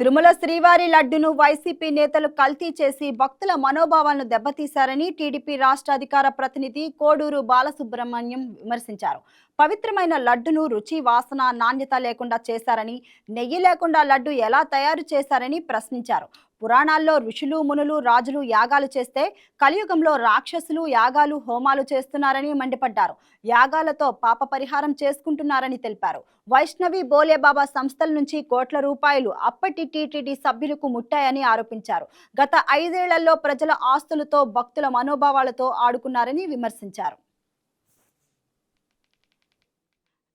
తిరుమల శ్రీవారి లడ్డును వైసీపీ నేతలు కల్తీ చేసి భక్తుల మనోభావాలను దెబ్బతీశారని టీడీపీ రాష్ట్ర అధికార ప్రతినిధి కోడూరు బాలసుబ్రహ్మణ్యం విమర్శించారు. పవిత్రమైన లడ్డును రుచి వాసన నాణ్యత లేకుండా చేశారని నెయ్యి లేకుండా లడ్డు ఎలా తయారు చేశారని ప్రశ్నించారు. పురాణాల్లో ఋషులు మునులు రాజులు యాగాలు చేస్తే కలియుగంలో రాక్షసులు యాగాలు హోమాలు చేస్తున్నారని మండిపడ్డారు. యాగాలతో పాప పరిహారం చేసుకుంటున్నారని తెలిపారు. వైష్ణవి బోలేబాబా సంస్థల నుంచి కోట్ల రూపాయలు అప్పటి టీటీడీ సభ్యులకు ముట్టాయని ఆరోపించారు. గత ఐదేళ్ళలో ప్రజల ఆస్తులతో భక్తుల మనోభావాలతో ఆడుకున్నారని విమర్శించారు.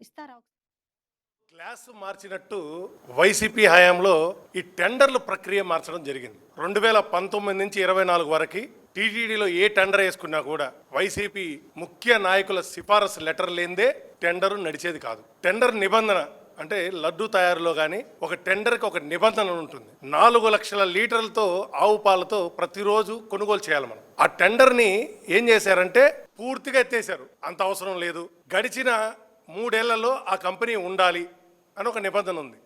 ఇస్తారా గ్లాసు మార్చినట్టు వైసీపీ హయాంలో ఈ టెండర్ల ప్రక్రియ మార్చడం జరిగింది. రెండు వేల పంతొమ్మిది నుంచి ఇరవై నాలుగు వరకు టీటీడీలో ఏ టెండర్ వేసుకున్నా కూడా వైసీపీ ముఖ్య నాయకుల సిఫారసు లెటర్ లేదే టెండర్ నడిచేది కాదు. టెండర్ నిబంధన అంటే లడ్డు తయారులో కానీ ఒక టెండర్కి ఒక నిబంధన ఉంటుంది. నాలుగు లక్షల లీటర్లతో ఆవు పాలతో ప్రతిరోజు కొనుగోలు చేయాలి మనం. ఆ టెండర్ని ఏం చేశారంటే పూర్తిగా ఎత్తేసారు అంత అవసరం లేదు. గడిచిన మూడేళ్ళలో ఆ కంపెనీ ఉండాలి. అని ఒక నిబంధన ఉంది.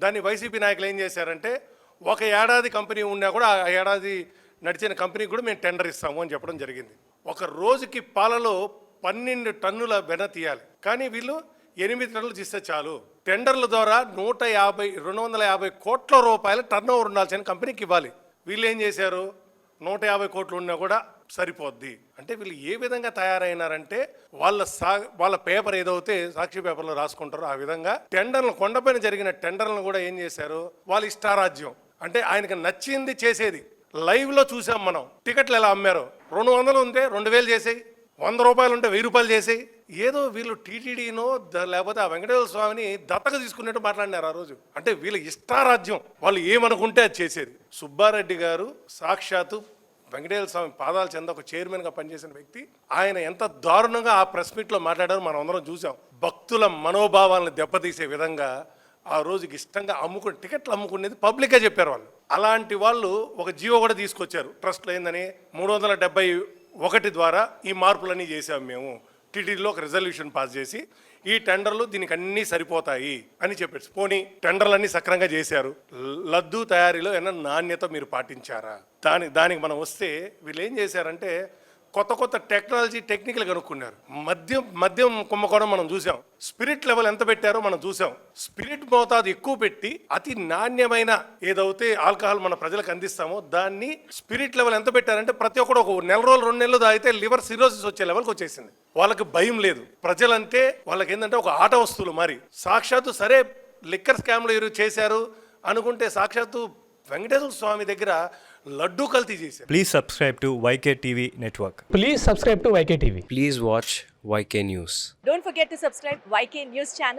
దాన్ని వైసీపీ నాయకులు ఏం చేశారంటే ఒక ఏడాది కంపెనీ ఉన్నా కూడా ఆ ఏడాది నడిచిన కంపెనీకి కూడా మేము టెండర్ ఇస్తాము అని చెప్పడం జరిగింది. ఒక రోజుకి పాలలో పన్నెండు టన్నుల వెన తీయాలి. కానీ వీళ్ళు ఎనిమిది టన్నులు తీస్తే చాలు. టెండర్ల ద్వారా నూట యాభై రెండు వందల యాభై కోట్ల రూపాయల టర్న్ ఓవర్ ఉండాల్సిన కంపెనీకి ఇవ్వాలి. వీళ్ళు ఏం చేశారు? నూట యాభై కోట్లు ఉన్నా కూడా సరిపోద్ది. అంటే వీళ్ళు ఏ విధంగా తయారైనారంటే వాళ్ళ సా వాళ్ళ పేపర్ ఏదైతే సాక్షి పేపర్లో రాసుకుంటారో ఆ విధంగా టెండర్లు కొండపైన జరిగిన టెండర్లను కూడా ఏం చేశారు? వాళ్ళ ఇష్టారాజ్యం. అంటే ఆయనకు నచ్చింది చేసేది. లైవ్లో చూసాం మనం. టికెట్లు ఎలా అమ్మారు? రెండు వందలు ఉంటే రెండు వేలు చేసేయి. వంద రూపాయలు ఉంటే వెయ్యి రూపాయలు చేసేయి. ఏదో వీళ్ళు టీటీడీనో లేకపోతే ఆ వెంకటేశ్వర స్వామిని దత్తక తీసుకున్నట్టు మాట్లాడినారు ఆ రోజు. అంటే వీళ్ళ ఇష్టారాజ్యం. వాళ్ళు ఏమనుకుంటే అది చేసేది. సుబ్బారెడ్డి గారు సాక్షాత్తు వెంకటేశ్వర స్వామి పాదాల చెంద ఒక చైర్మన్గా పనిచేసిన వ్యక్తి. ఆయన ఎంత దారుణంగా ఆ ప్రెస్ మీట్లో మాట్లాడారో మనం అందరం చూసాం భక్తుల మనోభావాలను దెబ్బతీసే విధంగా ఆ రోజుకి ఇష్టంగా అమ్ముకుని టికెట్లు అమ్ముకునేది పబ్లిక్గా చెప్పారు వాళ్ళు. అలాంటి వాళ్ళు ఒక జీవో కూడా తీసుకొచ్చారు. ట్రస్ట్లో ఏందని మూడు వందల డెబ్బై ఒకటి ద్వారా ఈ మార్పులన్నీ చేసాం మేము. టీటీడీలో ఒక రిజల్యూషన్ పాస్ చేసి ఈ టెండర్లు దీనికి అన్నీ సరిపోతాయి అని చెప్పారు పోనీ టెండర్లు అన్నీ సక్రంగా చేశారు. లద్దు లడ్డు తయారీలో ఏమైనా నాణ్యత మీరు పాటించారా? దాని దానికి మనం వస్తే వీళ్ళు ఏం చేశారంటే కొత్త కొత్త టెక్నాలజీ టెక్నికల్ కనుక్కున్నారు. మద్యం మద్యం కుంభకోణం మనం చూసాం. స్పిరిట్ లెవెల్ ఎంత పెట్టారో మనం చూసాం. స్పిరిట్ మోతాదు ఎక్కువ పెట్టి అతి నాణ్యమైన ఏదైతే ఆల్కహాల్ మన ప్రజలకు అందిస్తామో దాన్ని స్పిరిట్ లెవెల్ ఎంత పెట్టారంటే ప్రతి ఒక్కడు ఒక నెల రోజులు రెండు నెలలు తాగితే లివర్ సిరోసిస్ వచ్చే లెవెల్కి వచ్చేసింది. వాళ్ళకి భయం లేదు. ప్రజలంటే వాళ్ళకి ఏంటంటే ఒక ఆట వస్తువులు మరి. సాక్షాత్తు సరే లిక్కర్ స్కామ్లు ఎవరు చేశారు అనుకుంటే సాక్షాత్తు వెంకటేశ్వర స్వామి దగ్గర లడ్డూ కల్తీ చేశారు Please subscribe to YK TV Network. Please subscribe to YK TV. Please watch YK News. Don't forget to subscribe YK News channel